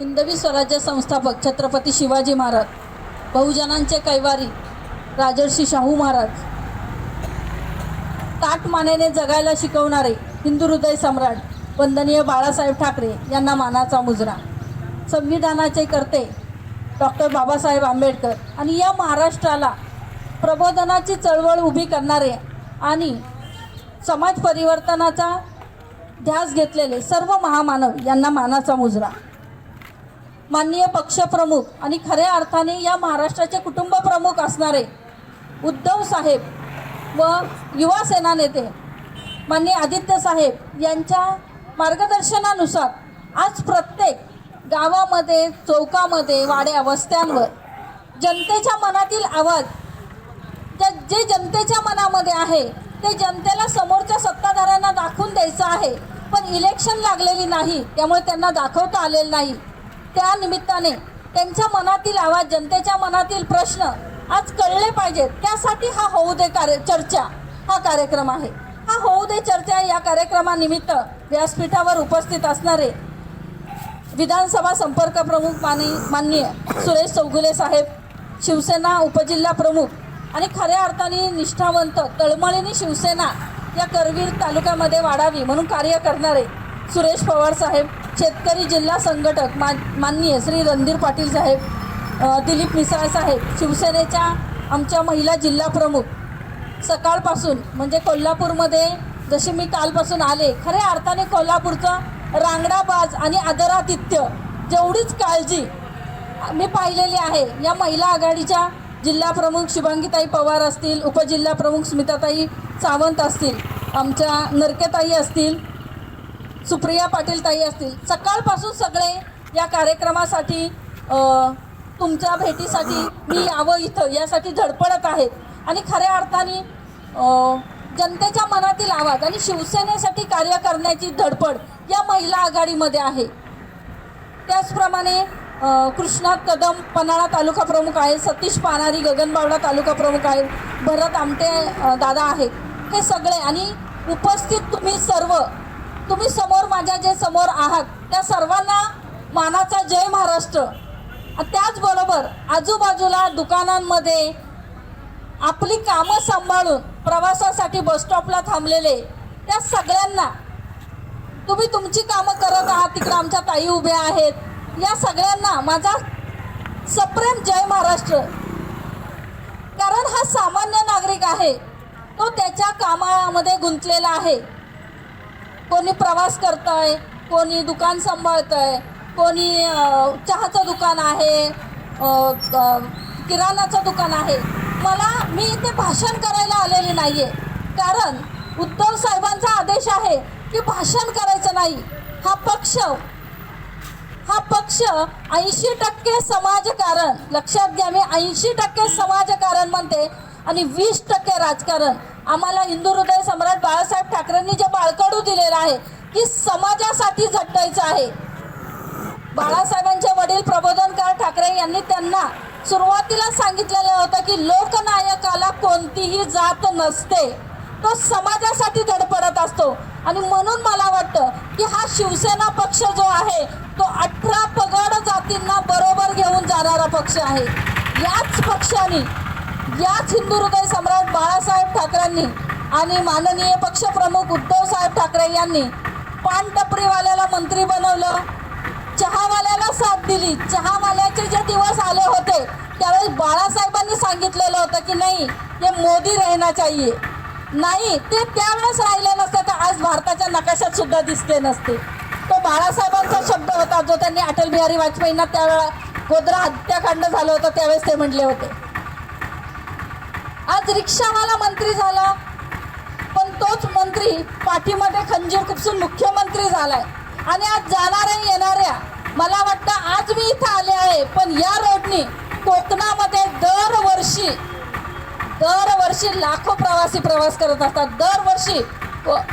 हिंदवी स्वराज्य संस्थापक छत्रपती शिवाजी महाराज बहुजनांचे कैवारी राजर्षी शाहू महाराज. ताट मानेने जगायला शिकवणारे हिंदू हृदय सम्राट वंदनीय बाळासाहेब ठाकरे यांना मानाचा मुजरा. संविधानाचे करते डॉक्टर बाबासाहेब आंबेडकर आणि या महाराष्ट्राला प्रबोधनाची चळवळ उभी करणारे आणि समाज परिवर्तनाचा ध्यास घेतलेले सर्व महामानव यांना मानाचा मुजरा. माननीय पक्षप्रमुख आणि खऱ्या अर्थाने या महाराष्ट्राचे कुटुंब प्रमुख असणारे उद्धव साहेब व युवा सेना नेते माननीय आदित्य साहेब यांच्या मार्गदर्शनानुसार आज प्रत्येक गावामध्ये चौकामध्ये वाड्या वस्त्यांवर जनतेच्या मनातील आवाज ज्या जे जनतेच्या मनामध्ये आहे ते जनतेला समोरच्या सत्ताधाऱ्यांना दाखवून द्यायचं आहे. पण इलेक्शन लागलेली नाही त्यामुळे त्यांना दाखवता आलेलं नाही. त्या निमित्ताने त्यांच्या मनातील आवाज जनतेच्या मनातील प्रश्न आज कळले पाहिजेत. त्यासाठी हा होऊ दे कार्य चर्चा हा कार्यक्रम आहे. हा होऊ दे चर्चा या कार्यक्रमानिमित्त व्यासपीठावर उपस्थित असणारे विधानसभा संपर्क प्रमुख माने माननीय सुरेश चौगुले साहेब शिवसेना उपजिल्हा प्रमुख आणि खऱ्या अर्थाने निष्ठावंत तळमळीने शिवसेना या करवीर तालुक्यामध्ये वाढावी म्हणून कार्य करणारे सुरेश पवार साहेब शेतकरी जिल्हा संघटक मा माननीय श्री रणधीर पाटील साहेब दिलीप मिसाळ साहेब शिवसेनेच्या आमच्या महिला जिल्हा प्रमुख सकाळपासून म्हणजे कोल्हापूरमध्ये जशी मी कालपासून आले खऱ्या अर्थाने कोल्हापूरचं रांगडाबाज आणि आदरातिथ्य जेवढीच काळजी मी पाहिलेली आहे या महिला आघाडीच्या जिल्हा प्रमुख शुभांगीताई पवार असतील उपजिल्हा प्रमुख स्मिताताई सावंत असतील आमच्या नरकेताई असतील सुप्रिया पाटील ताई असतील. सकाळपासून सगळे या कार्यक्रमासाठी तुमच्या भेटीसाठी मी यावं इथं. यासाठी धडपडत आहेत. आणि खऱ्या अर्थाने जनतेच्या मनातील आवाज आणि शिवसेनेसाठी कार्य करण्याची धडपड या महिला आघाडीमध्ये आहे. त्याचप्रमाणे कृष्णा कृष्णात कदम पन्हाळा तालुका प्रमुख आहे सतीश पानारी गगनबावडा तालुका प्रमुख आहे भरत आमटे दादा आहेत. हे सगळे आणि उपस्थित तुम्ही सर्व तुम्ही समोर माझ्या जे समोर आहात त्या सर्वांना मानाचा जय महाराष्ट्र. त्याचबरोबर आजूबाजूला दुकानांमध्ये आपली कामं सांभाळून प्रवासासाठी बसस्टॉपला थांबलेले त्या सगळ्यांना तुम्ही तुमची कामं करत आहात तिकडे आमच्या ताई उभ्या आहेत या सगळ्यांना माझा सप्रेम जय महाराष्ट्र. कारण हा सामान्य नागरिक आहे तो त्याच्या कामामध्ये गुंतलेला आहे. कोणी प्रवास करतंय कोणी दुकान सांभाळतंय कोणी चहाचं दुकान आहे किराणाचं दुकान आहे. मला मी इथे भाषण करायला आलेली नाही आहे कारण उद्धव साहेबांचा आदेश आहे की भाषण करायचं नाही. हा पक्ष हा पक्ष ऐंशी टक्के समाजकारण लक्षात घ्या मी ऐंशी टक्के समाजकारण म्हणते आणि वीस टक्के राजकारण. आम्हाला हिंदू हृदय सम्राट बाळासाहेब ठाकरेंनी जे बाळकडू दिलेलं आहे की समाजासाठी झटायचं आहे. बाळासाहेबांचे वडील प्रबोधनकार ठाकरे यांनी त्यांना सुरुवातीला सांगितलेलं होतं की लोकनायकाला कोणतीही जात नसते. तो समाजासाठी धडपडत असतो. आणि म्हणून मला वाटतं की हा शिवसेना पक्ष जो आहे तो अठरा पगड जातींना बरोबर घेऊन जाणारा पक्ष आहे. याच पक्षाने याच हिंदू हृदय सम्राट बाळासाहेब ठाकरेंनी आणि माननीय पक्षप्रमुख उद्धवसाहेब ठाकरे यांनी पानटपरीवाल्याला मंत्री बनवलं. चहावाल्याला साथ दिली. चहावाल्याचे जे दिवस आले होते त्यावेळेस बाळासाहेबांनी सांगितलेलं होतं की नाही हे मोदी रहना चाहिए नाही ते त्यावेळेस राहिले नसते तर आज भारताच्या नकाशात सुद्धा दिसले नसते. तो बाळासाहेबांचा शब्द होता जो त्यांनी अटल बिहारी वाजपेयींना त्यावेळा गोद्रा हत्याकांड झालं होतं त्यावेळेस ते म्हटले होते. आज रिक्षावाला मंत्री झाला. पण तोच मंत्री पाठीमध्ये खंजीर खुपसून मुख्यमंत्री झालाय. आणि आज जाणाऱ्या येणाऱ्या मला वाटतं आज मी इथं आले आहे पण या रोडनी कोकणामध्ये दरवर्षी दरवर्षी लाखो प्रवासी प्रवास करत असतात. दरवर्षी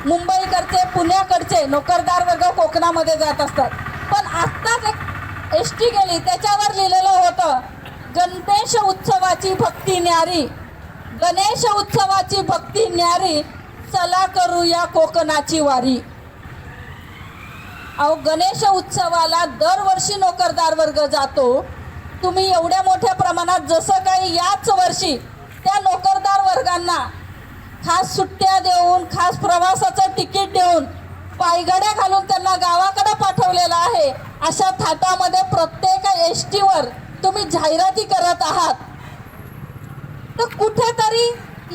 मुंबईकडचे पुण्याकडचे नोकरदार वर्ग कोकणामध्ये जात असतात. पण आत्ताच एक एस टी गेली त्याच्यावर लिहिलेलं होतं गणेश उत्सवाची भक्ती न्यारी. गणेश उत्सवाची भक्ती न्यारी चला करूया कोकणाची वारी. अहो गणेश उत्सवाला दरवर्षी नोकरदार वर्ग जातो. तुम्ही एवढ्या मोठ्या प्रमाणात जसं काही याच वर्षी त्या नोकरदार वर्गांना खास सुट्ट्या देऊन खास प्रवासाचं तिकीट देऊन पायगड्या घालून त्यांना गावाकडे पाठवलेलं आहे. अशा थाटामध्ये प्रत्येक एस टीवर तुम्ही जाहिराती करत आहात. तर कुठेतरी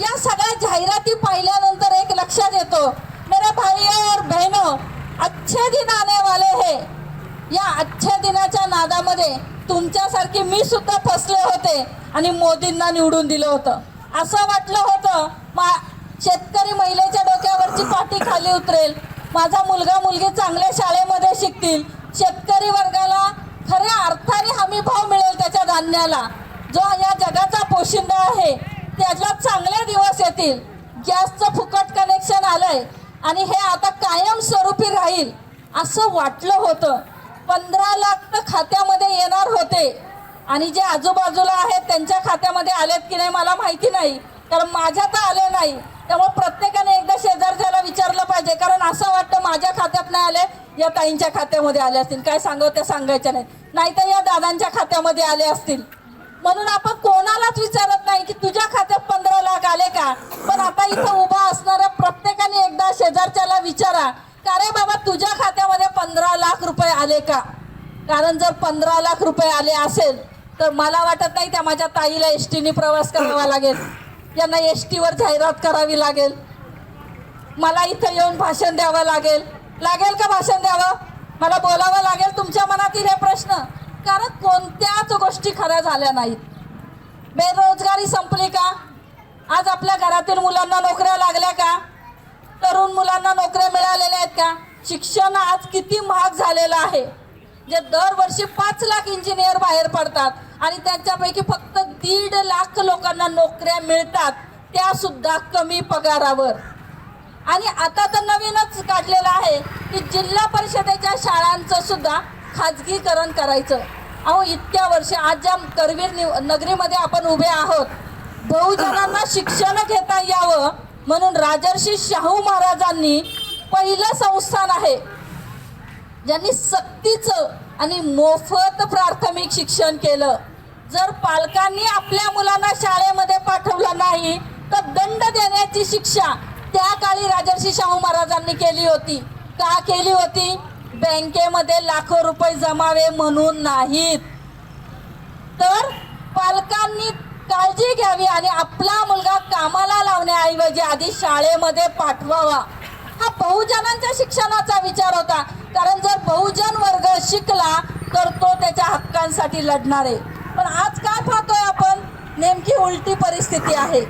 या सगळ्या जाहिराती पाहिल्यानंतर एक लक्षात येतो मेरे भाई और बहनो अच्छे दिन आने वाले है. या अच्छ्या दिनाच्या नादामध्ये तुमच्यासारखी मी सुद्धा फसले होते आणि मोदींना निवडून दिलं होतं. असं वाटलं होतं मा शेतकरी महिलेच्या डोक्यावरची पाठी खाली उतरेल. माझा मुलगा मुलगी चांगल्या शाळेमध्ये शिकतील. शेतकरी वर्गाला खऱ्या अर्थाने हमी भाव मिळेल त्याच्या धान्याला. जो या जगाचा पोशिंदा आहे त्याला चांगले दिवस येतील. गॅसचं फुकट कनेक्शन आलंय. आणि हे आता कायमस्वरूपी राहील असं वाटलं होतं. पंधरा लाख तर खात्यामध्ये येणार होते. आणि जे आजूबाजूला आहेत त्यांच्या खात्यामध्ये आलेत की नाही मला माहिती नाही. कारण माझ्या तर आले नाही. त्यामुळे प्रत्येकाने एकदा शेजारच्याला विचारलं पाहिजे. कारण असं वाटतं माझ्या खात्यात नाही आले या ताईंच्या खात्यामध्ये आले असतील. काय सांगू त्या सांगायच्या नाही. नाहीतर या दादांच्या खात्यामध्ये आले असतील. म्हणून आपण कोणालाच विचारत नाही की तुझ्या खात्यात पंधरा लाख आले का? पण आता इथं उभा असणाऱ्या प्रत्येकाने एकदा शेजारच्याला विचारा का रे बाबा तुझ्या खात्यामध्ये पंधरा लाख रुपये आले का? कारण जर पंधरा लाख रुपये आले असेल तर मला वाटत नाही त्या माझ्या ताईला एस टीने प्रवास करावा लागेल. यांना एस टीवर जाहिरात करावी लागेल. मला इथं येऊन भाषण द्यावं लागेल. लागेल का भाषण द्यावं? मला बोलावं लागेल तुमच्या मनातील हे प्रश्न. कारण कोणत्याच गोष्टी खऱ्या झाल्या नाहीत. बेरोजगारी संपली का? आज आपल्या घरातील मुलांना नोकऱ्या लागल्या का? तरुण मुलांना नोकऱ्या मिळालेल्या आहेत का? शिक्षण आज किती महाग झालेलं आहे. जे दरवर्षी पाच लाख इंजिनियर बाहेर पडतात आणि त्यांच्यापैकी फक्त दीड लाख लोकांना नोकऱ्या मिळतात त्या सुद्धा कमी पगारावर. आणि आता तर नवीनच काढलेलं आहे की जिल्हा परिषदेच्या शाळांचं सुद्धा खाजगीकरण करायचं. अहो इतक्या वर्ष आज ज्या करवीर निव नगरीमध्ये आपण उभे आहोत बहुजनांना शिक्षण घेता यावं म्हणून राजर्षी शाहू महाराजांनी पहिलं संस्थान आहे. ज्यांनी सक्तीचं आणि मोफत प्राथमिक शिक्षण केलं. जर पालकांनी आपल्या मुलांना शाळेमध्ये पाठवलं नाही तर दंड देण्याची शिक्षा त्या काळी राजर्षी शाहू महाराजांनी केली होती. का केली होती? बँकेमध्ये लाखो रुपये जमावे म्हणून नाहीत. तर पालकांनी काळजी घ्यावी आणि आपला मुलगा कामाला लावण्याऐवजी आधी शाळेमध्ये पाठवावा. हा बहुजनांच्या शिक्षणाचा विचार होता. कारण जर बहुजन वर्ग शिकला तर तो त्याच्या हक्कांसाठी लढणार आहे. पण आज काय पाहतोय आपण? नेमकी उलटी परिस्थिती आहे.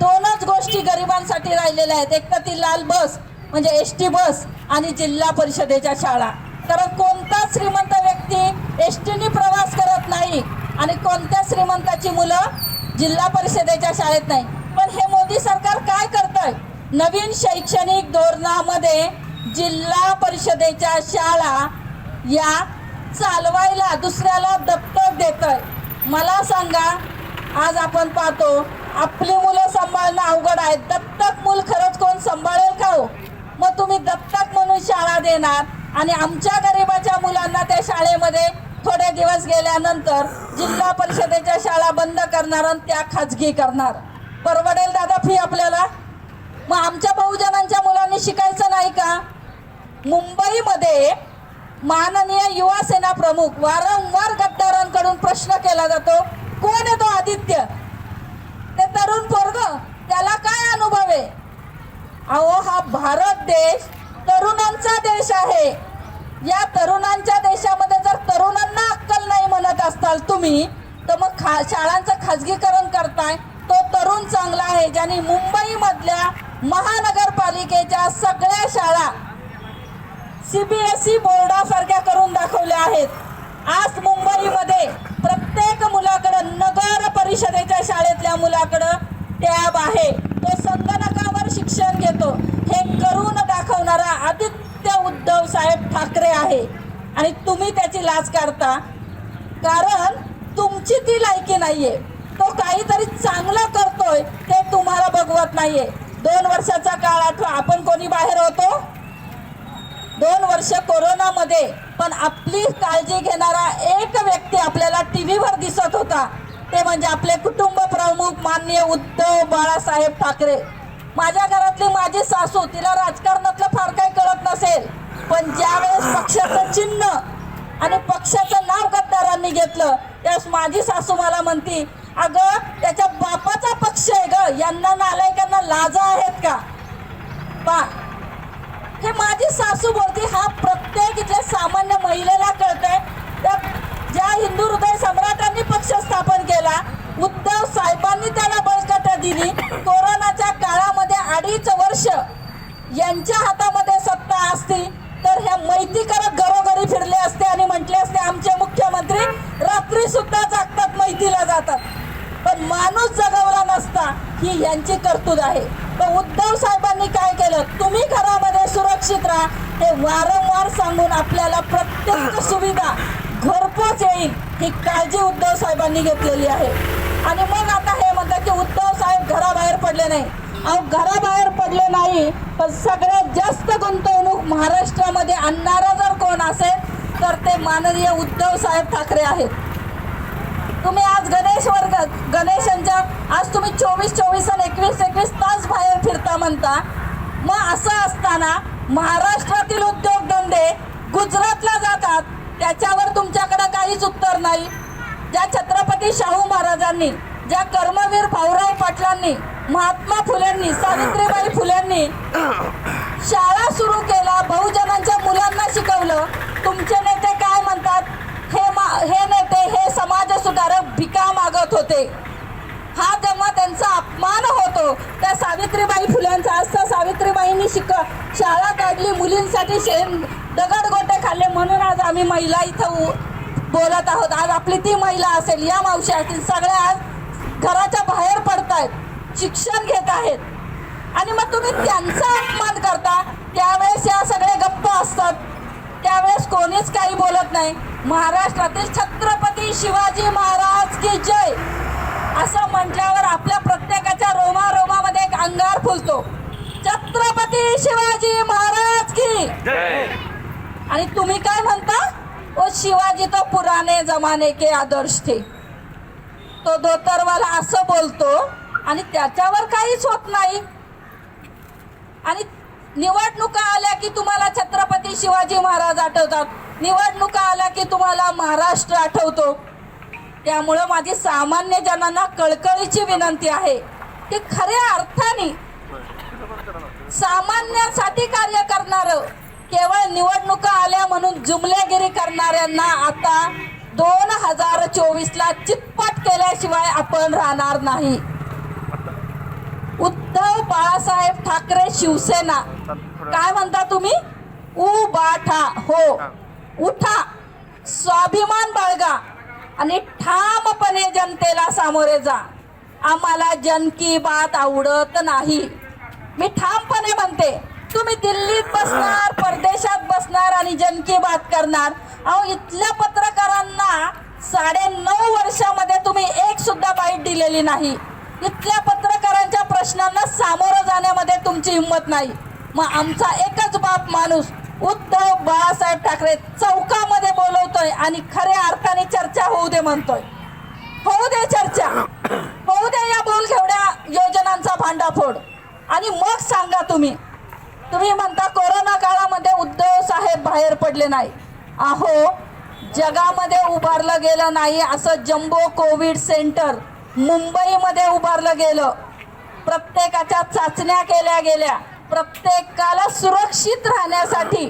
दोनच गोष्टी गरिबांसाठी राहिलेल्या आहेत. एक तर ती लाल बस म्हणजे एस टी बस आणि जिल्हा परिषदेच्या शाळा. कारण कोणताच श्रीमंत व्यक्ती एस टीने प्रवास करत नाही आणि कोणत्या श्रीमंताची मुलं जिल्हा परिषदेच्या शाळेत नाही? पण हे मोदी सरकार काय करतंय? नवीन शैक्षणिक धोरणामध्ये जिल्हा परिषदेच्या शाळा या चालवायला दुसऱ्याला दत्तक देतंय. मला सांगा आज आपण पाहतो आपली मुलं सांभाळणं अवघड आहे. दत्तक मूल खरंच कोण सांभाळेल का हो? मग तुम्ही दत्तक म्हणून शाळा देणार. आणि आमच्या गरिबाच्या मुलांना त्या शाळेमध्ये थोडे दिवस गेल्यानंतर जिल्हा परिषदेच्या शाळा बंद करणार आणि त्या खाजगी करणार. परवडेल दादा फी आपल्याला? मग आमच्या बहुजनांच्या मुलांनी शिकायचं नाही का? मुंबईमध्ये माननीय युवा सेना प्रमुख वारंवार गद्दारांकडून प्रश्न केला जातो कोण आहे तो आदित्य? ते तरुण पोरग त्याला काय अनुभव आहे? अहो हा भारत देश तरुणांचा देश आहे. या तरुणांच्या देशामध्ये जर तरुणांना अक्कल नाही म्हणत असताल तुम्ही तर मग खा शाळांचं खाजगीकरण करताय. तो तरुण चांगला आहे ज्यांनी मुंबईमधल्या महानगरपालिकेच्या सगळ्या शाळा सीबीएसई बोर्डासारख्या करून दाखवल्या आहेत. आज मुंबईमध्ये प्रत्येक मुलाकडं नगर परिषदेच्या शाळेतल्या मुलाकडं टॅब आहे. तो संगणका शिक्षण घेतो. हे करून दाखवणारा आदित्य उद्धव साहेब ठाकरे आहे. आणि तुम्ही त्याची लाज काढता. कारण तुमची ती लायकी नाहीये. तो काहीतरी चांगलं करतोय ते तुम्हाला बघवत नाहीये. दोन वर्षाचा काळ आठवा. आपण कोणी बाहेर होतो? दोन वर्ष कोरोनामध्ये. पण आपली काळजी घेणारा एक व्यक्ती आपल्याला टी व्हीवर दिसत होता. ते म्हणजे आपले कुटुंब प्रमुख माननीय उद्धव बाळासाहेब ठाकरे. माझ्या घरातली माझी सासू तिला राजकारणातलं फार काही कळत नसेल. पण ज्यावेळेस पक्षाचं चिन्ह आणि पक्षाचं नाव गद्दारांनी घेतलं त्यावेळेस माझी सासू मला म्हणती अगं त्याच्या बापाचा पक्ष आहे ग. यांना नालायकांना लाजा आहेत का? पा. हे माझी सासू बोलते हा प्रत्येक इथल्या सामान्य महिलेला कळतंय. त्या ज्या हिंदू हृदय सम्राटांनी पक्ष स्थापन केला उद्धव साहेबांनी त्याला बळकट दिली. कोरोनाच्या काळामध्ये अडीच वर्ष यांच्या हातामध्ये सत्ता असती तर ह्या मैती करत घरोघरी फिरले असते आणि म्हटले असते आमचे मुख्यमंत्री रात्री सुद्धा जागतात मैतीला जातात. पण माणूस जगवला नसता ही यांची कर्तूद आहे. तर उद्धव साहेबांनी काय केलं? तुम्ही घरामध्ये सुरक्षित राहा. हे वारंवार सांगून आपल्याला प्रत्येक सुविधा घरपोच येईल ही काळजी उद्धव साहेबांनी घेतलेली आहे. आणि मग आता हे म्हणतात की उद्धव साहेब घराबाहेर पडले नाही. अहो घराबाहेर पडले नाही पण सगळ्यात जास्त गुंतवणूक महाराष्ट्रामध्ये आणणारा जर कोण असेल तर ते माननीय उद्धव साहेब ठाकरे आहेत. तुम्ही आज गणेश वर्ग गणेशांच्या आज तुम्ही चोवीस चोवीस आणि एकवीस एकवीस तास बाहेर फिरता म्हणता मग असं असताना महाराष्ट्रातील उद्योगधंदे गुजरातला जातात त्याच्यावर तुमच्याकडे काहीच उत्तर नाही. ज्या छत्रपती शाहू महाराजांनी ज्या कर्मवीर भाऊराव पाटलांनी महात्मा फुलेंनी सावित्रीबाई फुलेंनी शाळा सुरू केला बहुजनांच्या मुलांना शिकवलं तुमचे नेते काय म्हणतात? हे मा हे नेते हे समाज सुधारक भिका मागत होते. हा जेव्हा त्यांचा अपमान होतो त्या सावित्रीबाई फुल्यांचा असता सावित्रीबाईंनी शिक शाळा काढली मुलींसाठी शेण दगडगोटे खाल्ले म्हणून आज आम्ही महिला इथं उ- बोलत आहोत. आज आपली ती महिला असेल या मावशी असतील सगळ्या आज घराच्या बाहेर पडतायत शिक्षण घेत आहेत. आणि मग तुम्ही त्यांचा अपमान करता त्यावेळेस या सगळे गप्प असतात. त्यावेळेस कोणीच काही बोलत नाही. महाराष्ट्रातील छत्रपती शिवाजी महाराज की जय असं म्हटल्यावर आपल्या प्रत्येकाच्या रोमा रोमामध्ये एक अंगार फुलतो. छत्रपती शिवाजी महाराज की आणि तुम्ही काय म्हणता? वो शिवाजी तो पुराने जमाने के आदर्श थे। तो धोतरवाला असं बोलतो आणि त्याच्यावर काहीच होत नाही. आणि निवडणुका आल्या की तुम्हाला छत्रपती शिवाजी महाराज आठवतात. निवडणुका आल्या की तुम्हाला महाराष्ट्र आठवतो. त्यामुळं माझी सामान्य जनांना कळकळीची विनंती आहे की खऱ्या अर्थाने सामान्यांसाठी कार्य करणारं केवळ निवडणुका आल्या म्हणून जुमलेगिरी करणाऱ्यांना आता दोन हजार चोवीसला चितपट केल्याशिवाय आपण राहणार नाही. उद्धव बाळासाहेब ठाकरे शिवसेना. काय म्हणता तुम्ही? उबाठा हो. उठा. स्वाभिमान बाळगा. आणि ठामपणे जनतेला सामोरे जा. आम्हाला जन की बात आवडत नाही. मी ठामपणे म्हणते तुम्ही दिल्लीत बसणार परदेशात बसणार आणि जन की बात करणार. अहो इथल्या पत्रकारांना साडे नऊ वर्षामध्ये तुम्ही एक सुद्धा बाईट दिलेली नाही. इथल्या पत्रकारांच्या प्रश्नांना सामोरं जाण्यामध्ये तुमची हिंमत नाही. मग आमचा एकच बाप माणूस उद्धव बाळासाहेब ठाकरे चौकामध्ये बोलवतोय आणि खऱ्या अर्थाने चर्चा होऊ दे म्हणतोय. होऊ दे चर्चा. होऊ दे या बोल घेवड्या योजनांचा भांडाफोड. आणि मग सांगा तुम्ही तुम्ही म्हणता कोरोना काळामध्ये उद्धव साहेब बाहेर पडले नाही. अहो जगामध्ये उभारलं गेलं नाही असं जम्बो कोविड सेंटर मुंबईमध्ये उभारलं गेलं. प्रत्येकाच्या चाचण्या केल्या गेल्या. प्रत्येकाला सुरक्षित राहण्यासाठी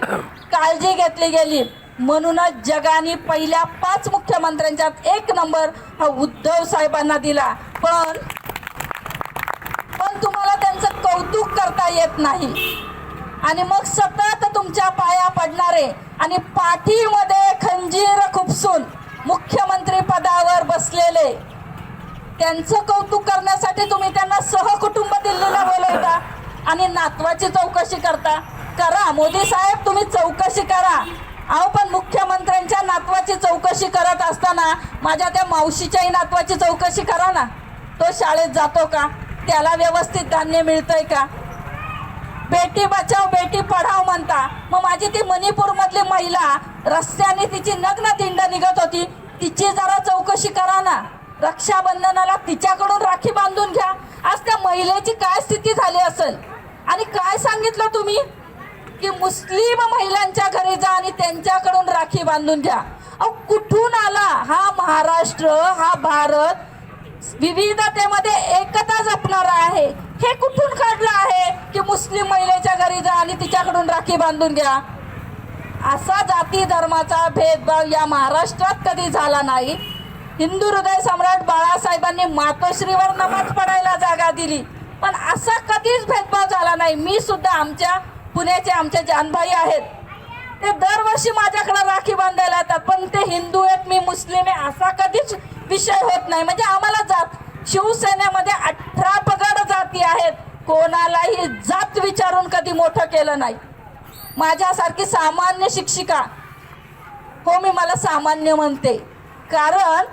काळजी घेतली गेली. म्हणूनच जगाने पहिल्या पाच मुख्यमंत्र्यांच्यात एक नंबर हा उद्धव साहेबांना दिला. पण पण तुम्हाला त्यांचं कौतुक करता येत नाही. आणि मग सतत तुमच्या पाया पडणारे आणि पाठीमध्ये खंजीर खुपसून मुख्यमंत्री पदावर बसलेले. त्यांचं कौतुक करण्यासाठी तुम्ही त्यांना सहकुटुंब दिल्लीला बोलवता आणि नातवाची चौकशी करता. करा मोदी साहेब तुम्ही चौकशी करा. अहो पण मुख्यमंत्र्यांच्या नातवाची चौकशी करत असताना माझ्या त्या मावशीच्याही नातवाची चौकशी करा ना. तो शाळेत जातो का? त्याला व्यवस्थित धान्य मिळतंय का? बेटी बचाव बेटी पढाव म्हणता. मग माझी ती मणिपूरमधली महिला रस्त्याने तिची नग्न दिंड निघत होती. तिची जरा चौकशी करा ना. रक्षाबंधनाला तिच्याकडून राखी बांधून घ्या. आज त्या महिलेची काय स्थिती झाली असेल? आणि काय सांगितलं तुम्ही? की मुस्लिम महिलांच्या घरी जा आणि त्यांच्याकडून राखी बांधून घ्या. अहो कुठून आला हा महाराष्ट्र हा भारत? विविधतेमध्ये एकता जपणारा आहे. हे कुठून काढलं आहे की मुस्लिम महिलेच्या घरी जा आणि तिच्याकडून राखी बांधून घ्या? असा जाती धर्माचा भेदभाव या महाराष्ट्रात कधी झाला नाही. हिंदू हृदय सम्राट बाळासाहेबांनी मातोश्रीवर नमाज पडायला जागा दिली. पण असा कधीच भेदभाव झाला नाही. मी सुद्धा आमच्या पुण्याचे आमचे जानभाई आहेत. ते दरवर्षी माझ्याकडे राखी बांधायला येतात. पण ते हिंदू आहेत मी मुस्लिम आहे असा कधीच विषय होत नाही. म्हणजे आम्हाला जात शिवसेनेमध्ये अठरा पगड जाती आहेत. कोणालाही जात विचारून कधी मोठं केलं नाही. माझ्यासारखी सामान्य शिक्षिका. हो मी मला सामान्य म्हणते. कारण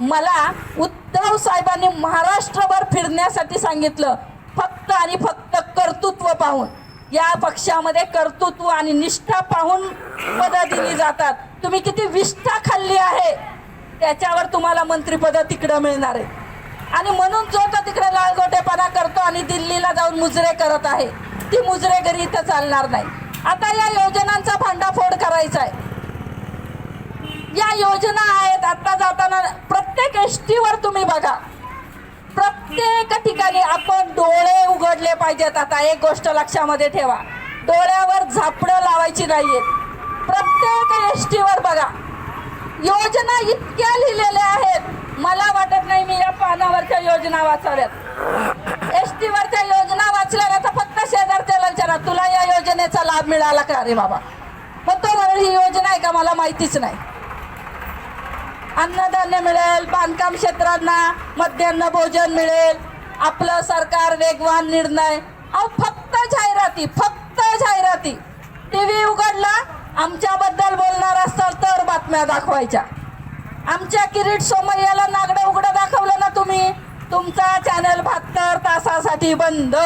मला उद्धव साहेबांनी महाराष्ट्रभर फिरण्यासाठी सांगितलं. फक्त आणि फक्त कर्तृत्व पाहून. या पक्षामध्ये कर्तृत्व आणि निष्ठा पाहून पदं दिली जातात. तुम्ही किती विष्ठा खाल्ली आहे. त्याच्यावर तुम्हाला मंत्रिपद तिकडं मिळणार आहे आणि म्हणून जो तो तिकडे लालगोटेपणा करतो आणि दिल्लीला जाऊन मुजरे करत आहे ती मुजरेगिरी इथं चालणार नाही. आता या योजनांचा भांडाफोड करायचा आहे. या योजना आहेत आता जाताना प्रत्येक एस टीवर तुम्ही बघा. प्रत्येक ठिकाणी आपण डोळे उघडले पाहिजेत आता एक गोष्ट लक्षामध्ये ठेवा. डोळ्यावर झापडं लावायची नाहीयेत. प्रत्येक एस टीवर बघा. योजना इतक्या लिहिलेल्या आहेत. मला वाटत नाही मी या पानावरच्या योजना वाचाव्यात एस वरच्या योजना वाचल्या तर फक्त शेजारच्या विचारा तुला या योजनेचा लाभ मिळाला का रे बाबा? मग तो ही योजना आहे का मला माहितीच नाही. अन्नधान्य मिळेल बांधकाम क्षेत्रांना मध्यान्ह भोजन मिळेल आपलं सरकार वेगवान निर्णय. अहो फक्त जाहिराती फक्त जाहिराती. टी व्ही उघडला आमच्याबद्दल बोलणार असाल तर बातम्या दाखवायच्या. आमच्या किरीट सोमय्याला नागडं उघडं दाखवलं ना तुम्ही? तुमचा चॅनल बहात्तर तासासाठी बंद.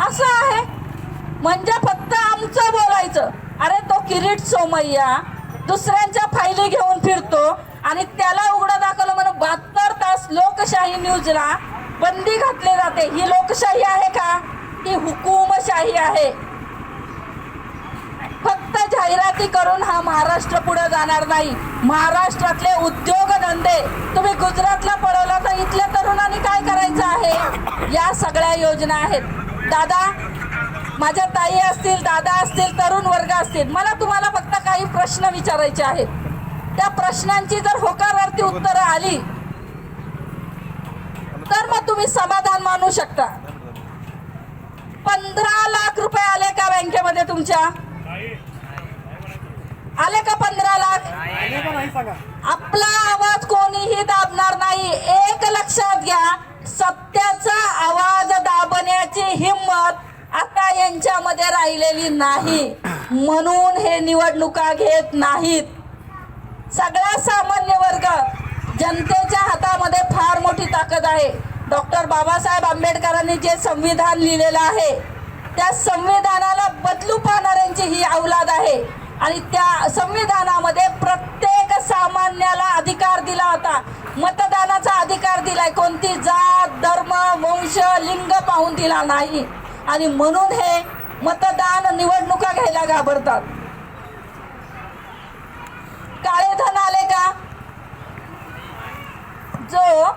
असं आहे. म्हणजे फक्त आमचं बोलायचं. अरे तो किरीट सोमय्या दुसऱ्यांच्या फायली घेऊन फिरतो आणि त्याला उघडं दाखवलं म्हणून बहात्तर तास लोकशाही न्यूजला बंदी घातली जाते. ही लोकशाही आहे का? ही हुकुमशाही आहे. फक्त जाहिराती करून हा महाराष्ट्र पुढे जाणार नाही. महाराष्ट्रातले उद्योगधंदे तुम्ही गुजरातला पळवला तर इथल्या तरुणांनी काय करायचं आहे? या सगळ्या योजना आहेत. दादा माझ्या ताई असतील दादा असतील तरुण वर्ग असतील मला तुम्हाला फक्त काही प्रश्न विचारायचे आहेत. त्या प्रश्नांची जर होकारार्थी उत्तरं आली तर मग तुम्ही समाधान मानू शकता. पंधरा लाख रुपये आले का बँकेमध्ये तुमच्या? आले का पंधरा लाख? आपला आवाज कोणीही दाबणार नाही. एक लक्षात घ्या सत्याचा आवाज दाबण्याची हिंमत आता यांच्यामध्ये राहिलेली नाही. म्हणून हे निवडणुका घेत नाहीत. सगळा सामान्य वर्ग जनतेच्या हातामध्ये फार मोठी ताकद आहे. डॉक्टर बाबासाहेब आंबेडकरांनी जे संविधान लिहिलेलं आहे त्या संविधानाला बदलू पाहणाऱ्यांची ही अवलाद आहे. आणि त्या संविधानामध्ये प्रत्येक सामान्याला अधिकार दिला होता. मतदानाचा अधिकार दिलाय. कोणती जात धर्म वंश लिंग पाहून दिला नाही. आणि म्हणून हे मतदान निवडणुका घ्यायला घाबरतात. काळे धन आले का? जो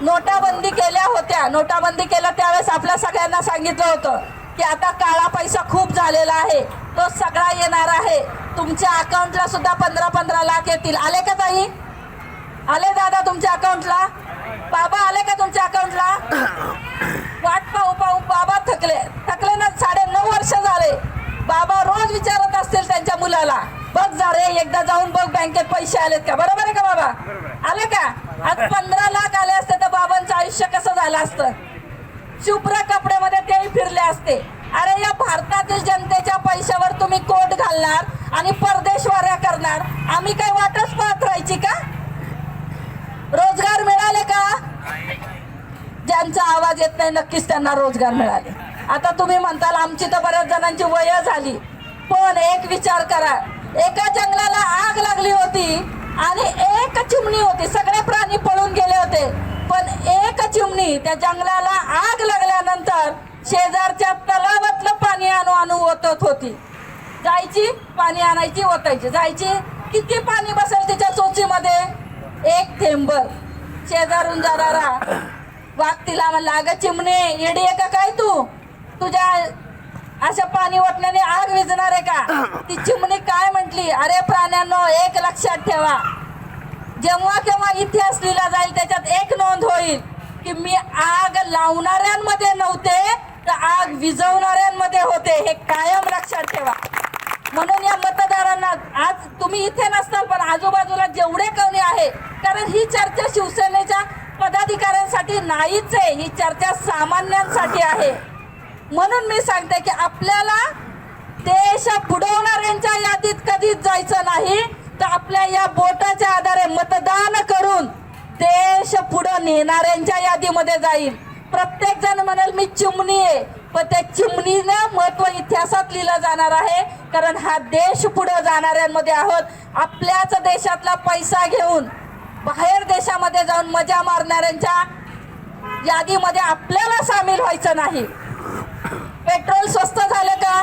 नोटाबंदी केल्या होत्या नोटाबंदी केल्या त्यावेळेस आपल्या सगळ्यांना सांगितलं होतं. की आता काळा पैसा खूप झालेला आहे. तो सगळा येणार आहे. तुमच्या अकाउंटला सुद्धा पंधरा पंधरा लाख येतील. आले का ताई? आले दादा तुमच्या अकाउंटला बाबा आले का तुमच्या अकाउंटला वाट पाहू पाहू. बाबा थकले. थकले ना साडे नऊ वर्ष झाले. बाबा रोज विचारत असतील त्यांच्या मुलाला. बघ जा रे एकदा जाऊन बघ बँकेत पैसे आलेत का? बरोबर आहे का बाबा? आले का? आज पंधरा लाख आले असते तर बाबांचं आयुष्य कसं झालं असतं? शुभ्र कपड्यामध्ये तेही फिरले असते. अरे या भारतातील जनतेच्या पैशावर तुम्ही कोट घालणार आणि परदेशवाऱ्या करणार. आम्ही काय वाटच पाहत राहायची का? रोजगार मिळाले का? ज्यांचा आवाज येत नाही नाही नक्कीच त्यांना रोजगार मिळाले. आता तुम्ही म्हणताल आमची तर बऱ्याच जणांची वय झाली. पण एक विचार करा. एका जंगलाला आग लागली होती आणि एक चिमणी होती. सगळे प्राणी पळून गेले होते. पण एक चिमणी त्या जंगलाला आग लागल्यानंतर शेजारच्या तलावातलं पाणी आणू आणू ओतत होती. जायची पाणी आणायची ओतायची. जायची किती पाणी बसेल तिच्या चोचीमध्ये? एक थेंबर. शेजारून जाणारा वाघ तिला म्हणला अगं चिमणे येडी आहे का काय तू? तुझ्या अशा पाणी ओतण्याने आग विझणार आहे का? ती चिमणी काय म्हटली? अरे प्राण्यांनो एक लक्षात ठेवा. जेव्हा केव्हा इतिहास लिहिला जाईल त्याच्यात एक नोंद होईल की मी आग लावणाऱ्यांमध्ये नव्हते तर आग विझवणाऱ्यांमध्ये होते. हे कायम लक्षात ठेवा. म्हणून या मतदारांना आज तुम्ही इथे नसताल पण आजूबाजूला जेवढे कोणी आहे कारण ही चर्चा शिवसेनेच्या पदाधिकाऱ्यांसाठी नाहीच आहे. ही चर्चा सामान्यांसाठी आहे. म्हणून मी सांगते की आपल्याला देश बुडवणाऱ्यांच्या यादीत कधीच जायचं नाही. तर आपल्या या बोटाच्या आधारे मतदान करून देश पुढं नेणाऱ्यांच्या यादीमध्ये जाईल. प्रत्येक जण म्हणेल मी चिमणी आहे. पण त्या चिमणीनं महत्त्व इतिहासात लिहिलं जाणार आहे. कारण हा देश पुढं जाणाऱ्यांमध्ये आहोत. आपल्याच देशातला पैसा घेऊन बाहेर देशामध्ये जाऊन मजा मारणाऱ्यांच्या यादीमध्ये आपल्याला सामील व्हायचं नाही. पेट्रोल स्वस्त झालं का?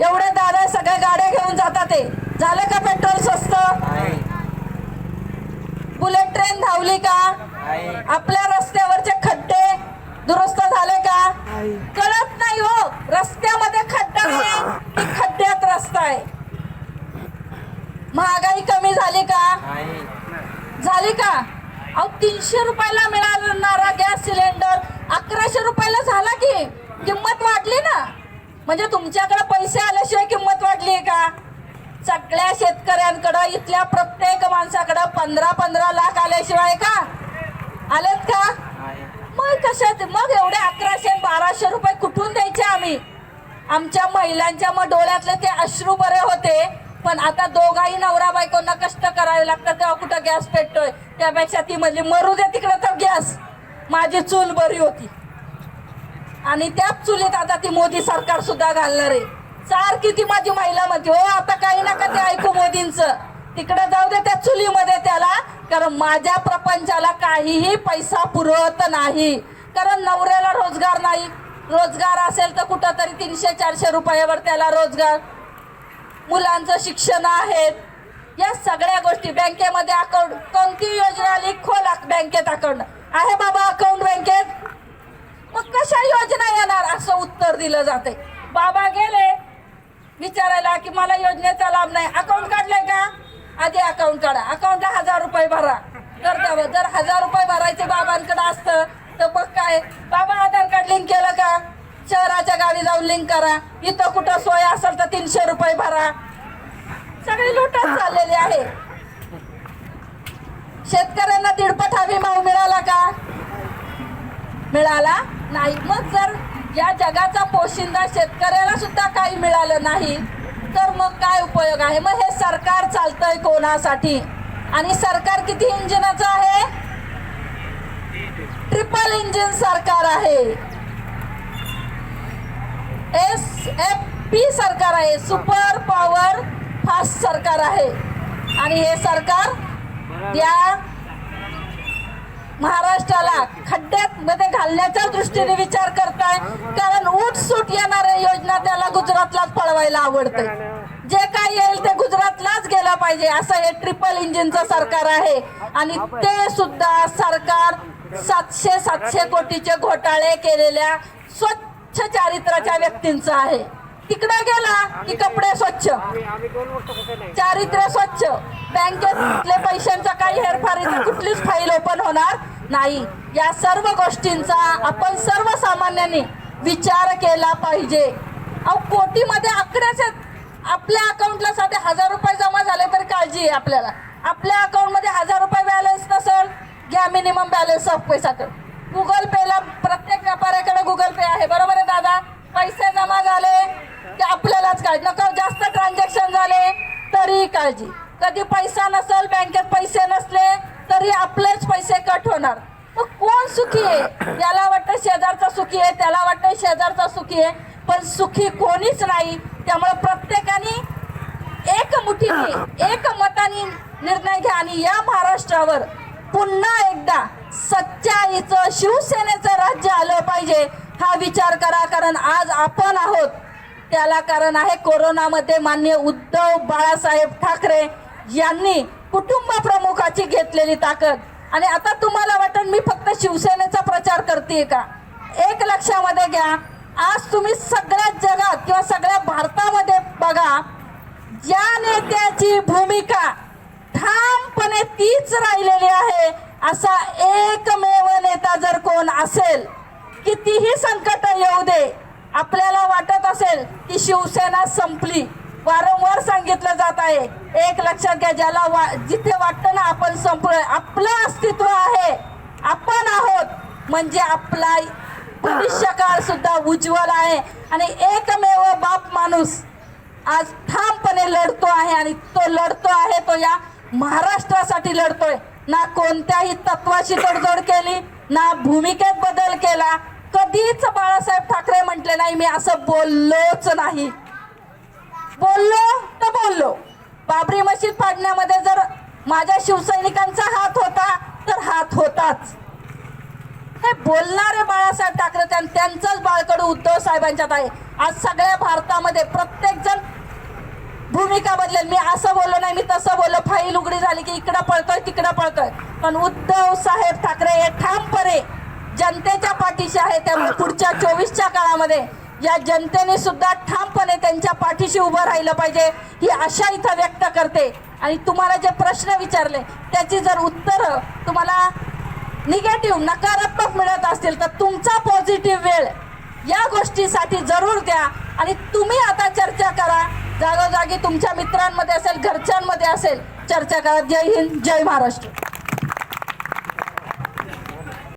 एवढे दादा सगळ्या गाड्या घेऊन जातात ते. झालं का पेट्रोल स्वस्त? बुलेट ट्रेन धावली का? आपल्या रस्त्यावरचे खड्डे दुरुस्त झाले का? कळत नाही हो. रस्त्यामध्ये खड्डा आहे. खड्ड्यात रस्ता आहे. महागाई कमी झाली का? झाली का? अहो तीनशे रुपयाला मिळाणारा गॅस सिलेंडर. अकराशे रुपयाला झाला की? किंमत वाढली ना? म्हणजे तुमच्याकडे पैसे आल्याशिवाय किंमत वाढली आहे का? सगळ्या शेतकऱ्यांकडं इथल्या प्रत्येक माणसाकडं पंधरा पंधरा लाख आल्याशिवाय का? आलेत का? मग कशात? मग एवढे अकराशे बाराशे रुपये कुठून द्यायचे आम्ही? आमच्या महिलांच्या मग डोळ्यातले ते अश्रू बरे होते पण आता दोघाही नवरा बायकोंना कष्ट करावे लागतात तेव्हा कुठं गॅस पेटतोय? त्यापेक्षा ती म्हणली मरू दे तिकडे तर गॅस. माझी चूल बरी होती. आणि त्याच चुलीत आता ती मोदी सरकार सुद्धा घालणार आहे. सारखी ती माझी महिला म्हणते हो आता काही नका ते ऐकू मोदींच. तिकडे जाऊ दे त्या चुलीमध्ये त्याला कारण माझ्या प्रपंचाला काहीही पैसा पुरवत नाही. कारण नवऱ्याला रोजगार नाही. रोजगार असेल तर कुठं तरी तीनशे चारशे रुपयावर त्याला रोजगार. मुलांचं शिक्षण आहेत. या सगळ्या गोष्टी बँकेमध्ये अकाउंट कोणती योजना आली? खोल बँकेत अकाउंट. आहे बाबा अकाउंट बँकेत? मग कशा योजना येणार? असं उत्तर दिलं जाते बाबा गेले विचारायला की मला योजनेचा लाभ नाही. अकाउंट काढलंय का? आधी अकाउंट काढा. अकाउंटला हजार रुपये भरा. तर जर हजार रुपये भरायचे बाबांकडे असतं तर मग काय? बाबा आधार कार्ड लिंक केलं का? शहराच्या गावी जाऊन लिंक करा. इथं कुठं सोय असेल तर तीनशे रुपये भरा. सगळी लुटत चाललेली आहे. शेतकऱ्यांना दीडपट हमी भाव मिळाला का? मिळाला? नाही. मग जर या जगाचा पोशिंदा शेतकऱ्याला सुद्धा काही मिळालं नाही. तर मग काय उपयोग आहे? मग हे सरकार चालतंय कोणासाठी? आणि सरकार किती इंजिनाचं आहे? ट्रिपल इंजिन सरकार आहे. एस एफ पी सरकार आहे. सुपर पॉवर फास्ट सरकार आहे. आणि हे सरकार या महाराष्ट्राला खड्ड्यात मध्ये घालण्याच्या दृष्टीने विचार करताय. कारण ऊट सूट येणाऱ्या योजना त्याला गुजरातलाच पळवायला आवडते जे काय येईल ते गुजरातलाच गेलं पाहिजे. असं हे ट्रिपल इंजिनचं सरकार आहे. आणि ते सुद्धा सरकार सातशे सातशे कोटीचे घोटाळे केलेल्या स्वच्छ चारित्र्याच्या व्यक्तींचं आहे. तिकडे गेला की कपडे स्वच्छ. चारित्र्य स्वच्छ. बँकेतले पैशांचा काही हेरफारीची कुठलीच फाईल ओपन होणार नाही. या सर्व गोष्टींचा आपण सर्वसामान्यांनी विचार केला पाहिजे. अहो कोटीमध्ये आकडेच आहेत. आपल्या अकाउंटला साधे हजार रुपये जमा झाले तर काळजी आहे आपल्याला. आपल्या अकाउंटमध्ये हजार रुपये बॅलन्स नसेल घ्या मिनिमम बॅलन्स ऑफ पैसा कर गुगल पेला प्रत्येक व्यापाऱ्याकडे गुगल पे आहे. बरोबर आहे दादा? पैसे जमा झाले की आपल्यालाच काळजी. नको जास्त ट्रान्झॅक्शन झाले तरी काळजी. कधी पैसा नसेल बँकेत पैसे नसले तरी आपलेच पैसे कट होणार. मग कोण सुखी आहे? याला वाटतं शेजारचा सुखी आहे त्याला वाटतं शेजारचा सुखी आहे. पण सुखी कोणीच नाही. त्यामुळे प्रत्येकाने एक मुठीने एक मताने निर्णय घ्या आणि या महाराष्ट्रावर पुन्हा एकदा सच्चाईचं शिवसेनेचं राज्य आलं पाहिजे हा विचार करा. कारण आज आपण आहोत. त्याला कारण आहे कोरोनामध्ये मान्य उद्धव बाळासाहेब ठाकरे यांनी कुटुंब प्रमुखाची घेतलेली ताकद. आणि आता तुम्हाला वाटत मी फक्त शिवसेनेचा प्रचार करते का? एक लक्षामध्ये घ्या आज तुम्ही सगळ्या जगात किंवा सगळ्या भारतामध्ये बघा ज्या नेत्याची भूमिका ठामपणे तीच राहिलेली आहे असा एकमेव नेता जर कोण असेल कितीही संकट येऊ दे आपल्याला वाटत असेल की शिवसेना संपली. वारंवार सांगितलं जात आहे. एक लक्षात घ्या ज्याला वा जिथे वाटतं ना आपण संपलं आपलं अस्तित्व आहे. आपण आहोत. म्हणजे आपला भविष्यकाळ सुद्धा उज्ज्वल आहे. आणि एकमेव बाप माणूस आज ठामपणे लढतो आहे आणि तो लढतो आहे तो या महाराष्ट्रासाठी लढतोय. ना कोणत्याही तत्वाशी तडजोड केली ना भूमिकेत बदल केला. कधीच बाळासाहेब ठाकरे म्हटले नाही मी असं बोललोच नाही. बोललो तर बोललो. बाबरी मशीद पाडण्यामध्ये जर माझ्या शिवसैनिकांचा हात होता तर हात होताच. हे बोलणारे बाळासाहेब ठाकरे त्यांचंच बाळकडू उद्धव साहेबांच्यात आहे. आज सगळ्या भारतामध्ये प्रत्येक जण भूमिका बदलेल. मी असं बोललो नाही मी तसं बोललो. फाईल उघडी झाली की इकडं पळतोय तिकडं पळतोय. पण उद्धव साहेब ठाकरे हे ठामपणे जनतेच्या पाठीशी आहे त्या पुढच्या चोवीसच्या काळामध्ये. या जनतेने सुद्धा ठामपणे त्यांच्या पाठीशी उभं राहिलं पाहिजे ही आशा इथं व्यक्त करते. आणि तुम्हाला जे प्रश्न विचारले त्याची जर उत्तरं तुम्हाला निगेटिव्ह नकारात्मक मिळत असतील तर तुमचा पॉझिटिव्ह वेळ या गोष्टीसाठी जरूर द्या. आणि तुम्ही आता चर्चा करा. जागोजागी तुमच्या मित्रांमध्ये असेल घरच्यांमध्ये असेल चर्चा करा. जय हिंद जय महाराष्ट्र.